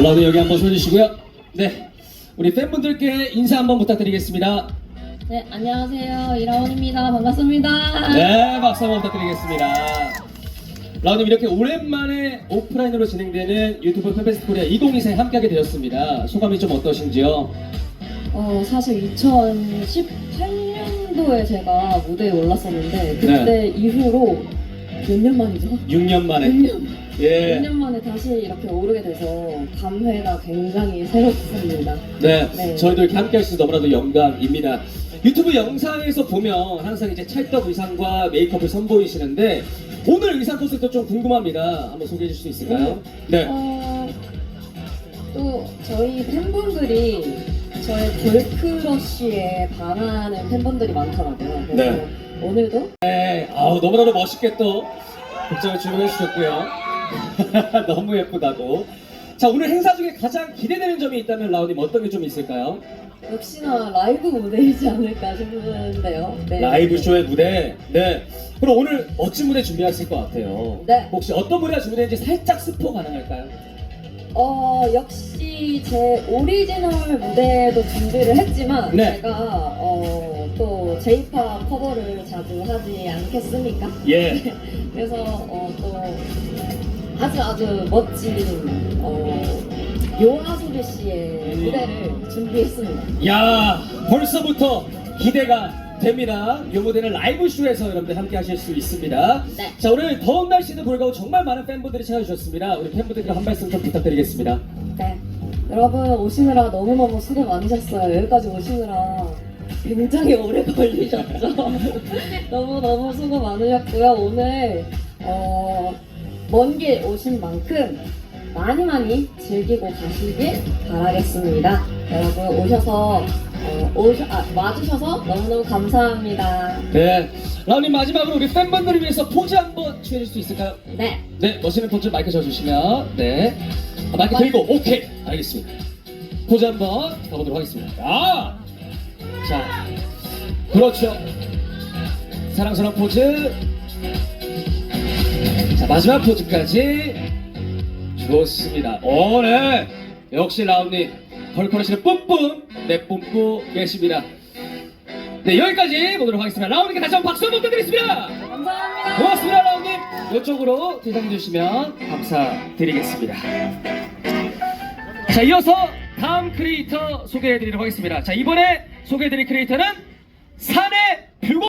자, 라우드 여기 한번 서주시고요. 네. 우리 팬분들께 인사 한번 부탁드리겠습니다. 네, 안녕하세요. 이라온입니다. 반갑습니다. 네, 박수 한번 부탁드리겠습니다. 라우님 이렇게 오랜만에 오프라인으로 진행되는 유튜브 팬페스트 코리아 2024에 함께하게 되었습니다. 소감이 좀 어떠신지요? 어, 사실 2018년도에 제가 무대에 올랐었는데 그때 이후로 몇 년 만이죠? 6년 만에. 6년. 예. 6년 만에 다시 이렇게 오르게 돼서 감회가 굉장히 새롭습니다. 네, 네. 저희도 이렇게 함께 하셔서 너무나도 영광입니다. 유튜브 영상에서 보면 항상 이제 찰떡 의상과 메이크업을 선보이시는데 오늘 의상 코스도 좀 궁금합니다. 한번 소개해 주실 수 있을까요? 네. 어, 또 저희 팬분들이 저의 걸크러쉬에 반하는 팬분들이 많더라고요. 그래서 네. 오늘도 네, 아우 너무나도 멋있게 또 복장을 준비해 주셨고요. 너무 예쁘다고. 자, 오늘 행사 중에 가장 기대되는 점이 있다면 라우님 어떤 게 좀 있을까요? 역시나 라이브 무대이지 않을까 싶은데요. 네. 라이브 쇼의 무대. 네. 그럼 오늘 멋진 무대 준비하실 것 같아요. 네. 혹시 어떤 무대가 준비되는지 살짝 스포 가능할까요? 어 역시 제 오리지널 무대도 준비를 했지만 네. 제가 어, 또 J-pop 커버를 자주 하지 않겠습니까? 예. 그래서 어, 또 아주 아주 멋진 어, 요하소리 씨의 음. 무대를 준비했습니다. 야 벌써부터 기대가 됩니다. 이 무대는 라이브 쇼에서 여러분들 함께 하실 수 있습니다. 네. 자 오늘 더운 날씨도 불구하고 정말 많은 팬분들이 찾아주셨습니다. 우리 팬분들께 한 말씀 좀 부탁드리겠습니다. 네. 여러분 오시느라 너무너무 수고 많으셨어요. 여기까지 오시느라 굉장히 오래 걸리셨죠. 너무너무 수고 많으셨고요. 오늘 어, 먼 길 오신 만큼 많이 많이 즐기고 가시길 바라겠습니다. 여러분 오셔서 어, 오셔, 아, 와주셔서 너무너무 감사합니다. 네. 라우님 마지막으로 우리 팬분들을 위해서 포즈 한번 취해줄 수 있을까요? 네. 네, 멋있는 포즈 마이크 줘주시면 네. 아, 마이크 들고 오케이 알겠습니다. 포즈 한번 가보도록 하겠습니다. 아, 자, 그렇죠. 사랑스러운 포즈. 자 마지막 포즈까지 좋습니다. 오, 네. 역시 라운님 걸컬하시는 뿜뿜 네 뿜고 계십니다. 네 여기까지 보도록 하겠습니다. 라운님께 다시 한번 박수 한번 부탁드리겠습니다. 감사합니다. 고맙습니다, 라운님. 이쪽으로 대장해 주시면 감사드리겠습니다. 자, 이어서 다음 크리에이터 소개해드리도록 하겠습니다. 자, 이번에 소개해드릴 크리에이터는 산의 뷰고